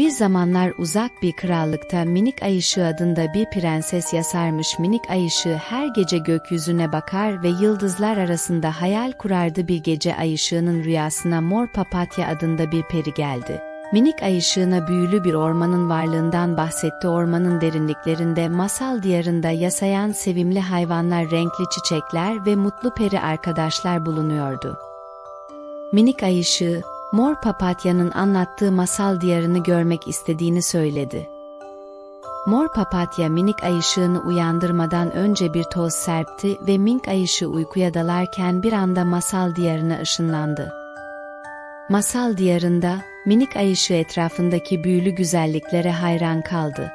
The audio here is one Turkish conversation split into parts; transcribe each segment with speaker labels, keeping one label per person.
Speaker 1: Bir zamanlar uzak bir krallıkta minik ay ışığı adında bir prenses yasarmış minik ay ışığı her gece gökyüzüne bakar ve yıldızlar arasında hayal kurardı bir gece ay ışığının rüyasına mor papatya adında bir peri geldi. Minik ay ışığına büyülü bir ormanın varlığından bahsetti ormanın derinliklerinde masal diyarında yasayan sevimli hayvanlar renkli çiçekler ve mutlu peri arkadaşlar bulunuyordu. Minik ay ışığı, Mor Papatya'nın anlattığı masal diyarını görmek istediğini söyledi. Mor Papatya minik ay ışığını uyandırmadan önce bir toz serpti ve mink ay ışığı uykuya dalarken bir anda masal diyarına ışınlandı. Masal diyarında, minik ay ışığı etrafındaki büyülü güzelliklere hayran kaldı.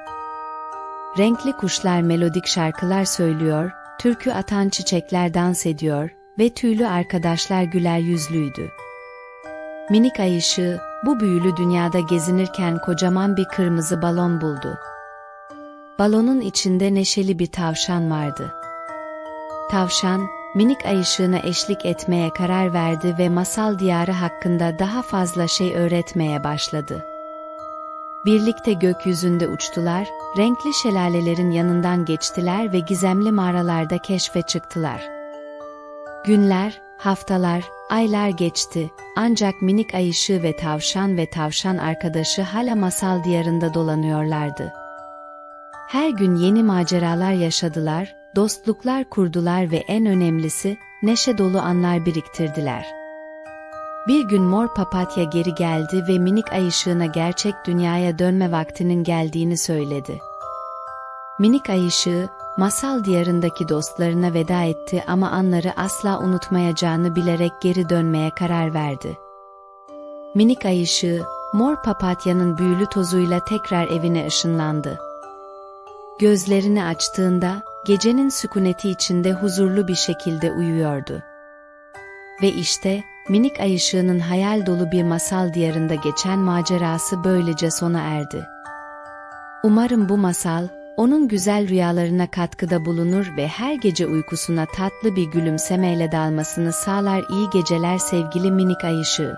Speaker 1: Renkli kuşlar melodik şarkılar söylüyor, türkü atan çiçekler dans ediyor ve tüylü arkadaşlar güler yüzlüydü. Minik ay ışığı, bu büyülü dünyada gezinirken kocaman bir kırmızı balon buldu. Balonun içinde neşeli bir tavşan vardı. Tavşan, minik ay ışığına eşlik etmeye karar verdi ve masal diyarı hakkında daha fazla şey öğretmeye başladı. Birlikte gökyüzünde uçtular, renkli şelalelerin yanından geçtiler ve gizemli mağaralarda keşfe çıktılar. Günler, haftalar, aylar geçti, ancak minik ay ışığı ve tavşan ve tavşan arkadaşı hala masal diyarında dolanıyorlardı. Her gün yeni maceralar yaşadılar, dostluklar kurdular ve en önemlisi, neşe dolu anlar biriktirdiler. Bir gün mor papatya geri geldi ve minik ay ışığına gerçek dünyaya dönme vaktinin geldiğini söyledi. Minik ay ışığı, masal diyarındaki dostlarına veda etti ama anları asla unutmayacağını bilerek geri dönmeye karar verdi. Minik ay ışığı, mor papatyanın büyülü tozuyla tekrar evine ışınlandı. Gözlerini açtığında, gecenin sükuneti içinde huzurlu bir şekilde uyuyordu. Ve işte, minik ay ışığının hayal dolu bir masal diyarında geçen macerası böylece sona erdi. Umarım bu masal, onun güzel rüyalarına katkıda bulunur ve her gece uykusuna tatlı bir gülümsemeyle dalmasını sağlar iyi geceler sevgili minik ay ışığı.